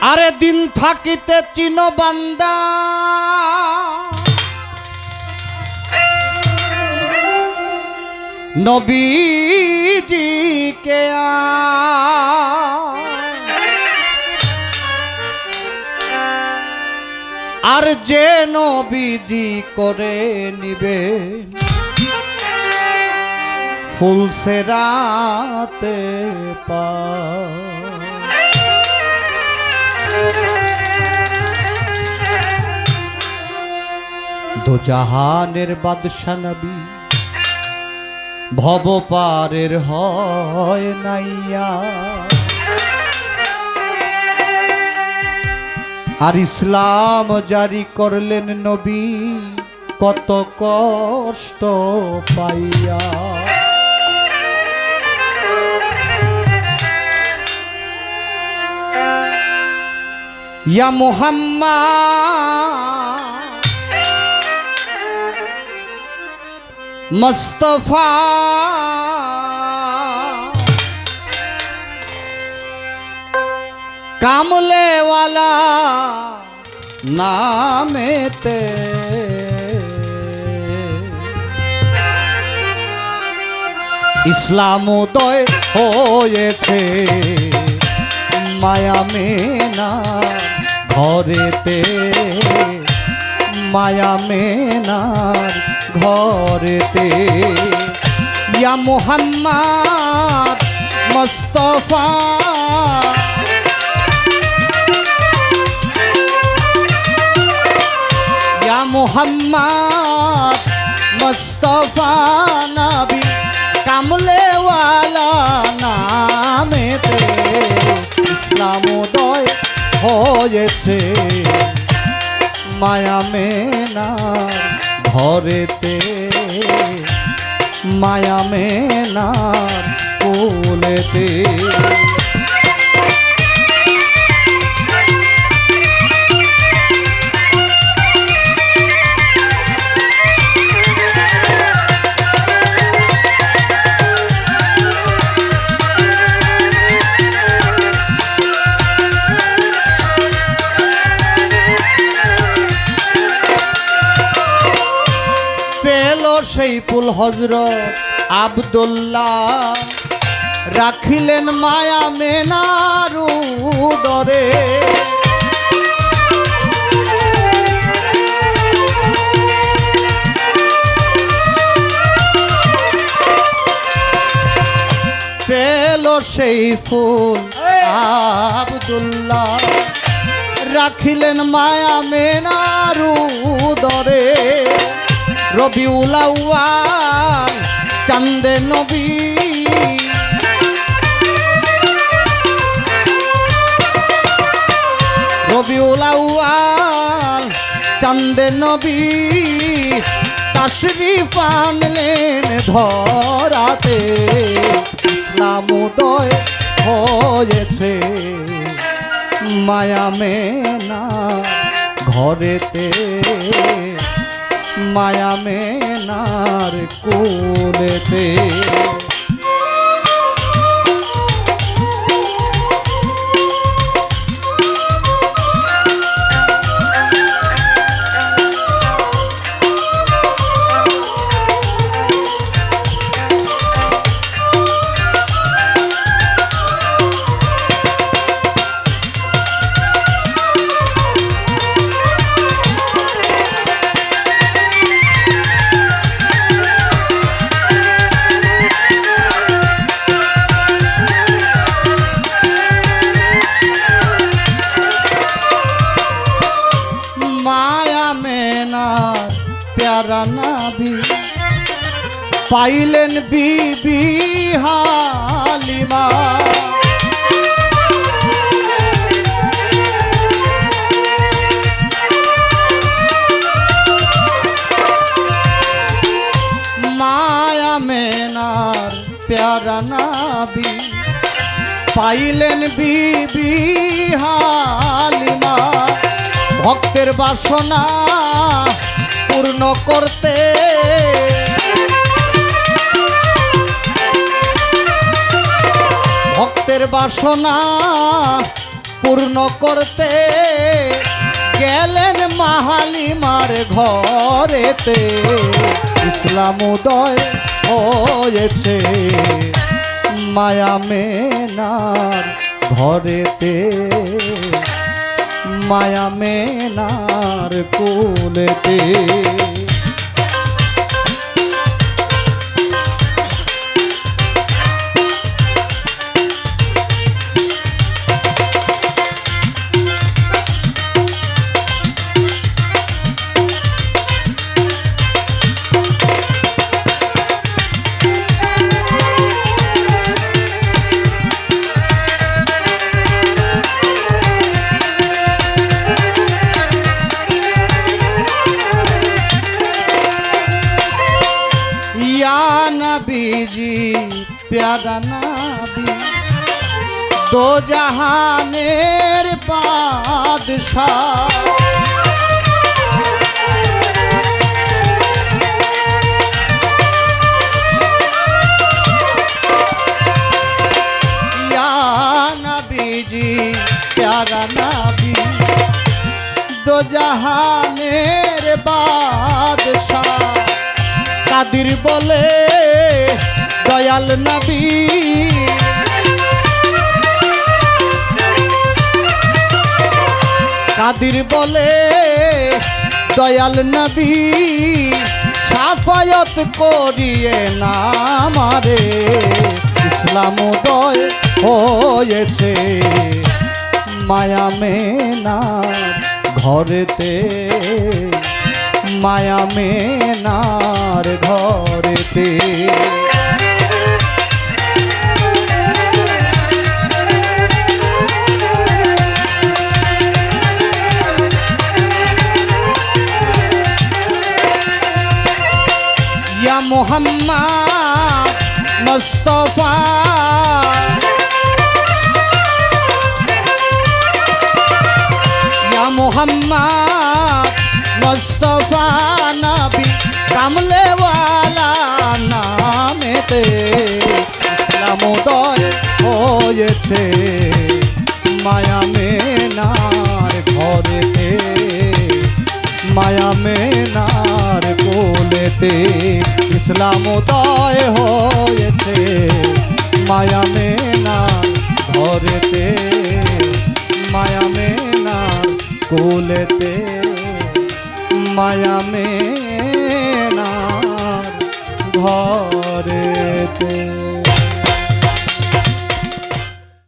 আরে দিন থাকিতে চিন বান্দা। নবীজিকে আর যে নবীজি করে নিবে ফুল সেরাতে পা দো জাহানের বাদশা নবী। ভব পারের হয় নাইয়া। আর ইসলাম জারি করলেন নবী, কত কষ্ট পাইয়া। ইয়া মুহাম্মদ মুস্তফা। কামলেওয়ালা নামেতে। ইসলাম উদয় হয়েছে মায়া মেনা ঘরেতে। মায়া মেনার ঘরেতে। ইয়া মোহাম্মদ মুস্তফা। ইয়া মোহাম্মদ মুস্তফা নবী, কামলেওয়ালা নামেতে ইসলাম উদয় হয়েছে। মায়া মেনার ঘরেতে মায়া মেনার কোলেতে সেই ফুল হজরত আবদুল্লাহ রাখিলেন মায়া মেনারু দরে। পেল সেই ফুল আবদুল্লাহ রাখিলেন মায়া মেনারু দরে। রবি উলাউয়াল চান্দে নবী। রবি উলাউয়াল চান্দে নবী। তাশরিফ আনলেন ধরাতে, ইসলাম হয়েছে। মায়া মেনা ঘরেতে। মায়া মেনার কোলেতে পাইলেন বিবি হালিমা। মায়া মেনার প্যারা নাবি পাইলেন বিবি হালিমা। ভক্তের বাসনা পূর্ণ করতে ভক্তের বাসনা পূর্ণ করতে গেলেন মাহালিমার ঘরেতে। ইসলাম উদয় হয়েছে মায়া মেনার ঘরেতে। মায়া মেনার কোলেতে। প্যারা নবী দো জাহানের বাদশাহ জাহানের বাদশাহ। কাদির বলে দয়াল নবী। কাদির বলে, দয়াল নবী, সাফায়ত করিয়ে না মারে ইসলাম উদয় হয়েছে, মায়া মেনা ঘরেতে। মায়া মেনার ঘরেতে। মোহাম্মদ মুস্তফা জগতে ইসলাম উদয় হয়েছে। মায়া মেনার ঘরেতে, মায়া মেনার কোলেতে ইসলাম উদয় হয়েছে। মায়া মেনার ঘরেতে, মায়া মেনার কোলেতে, মায়া মেনার ঘর রে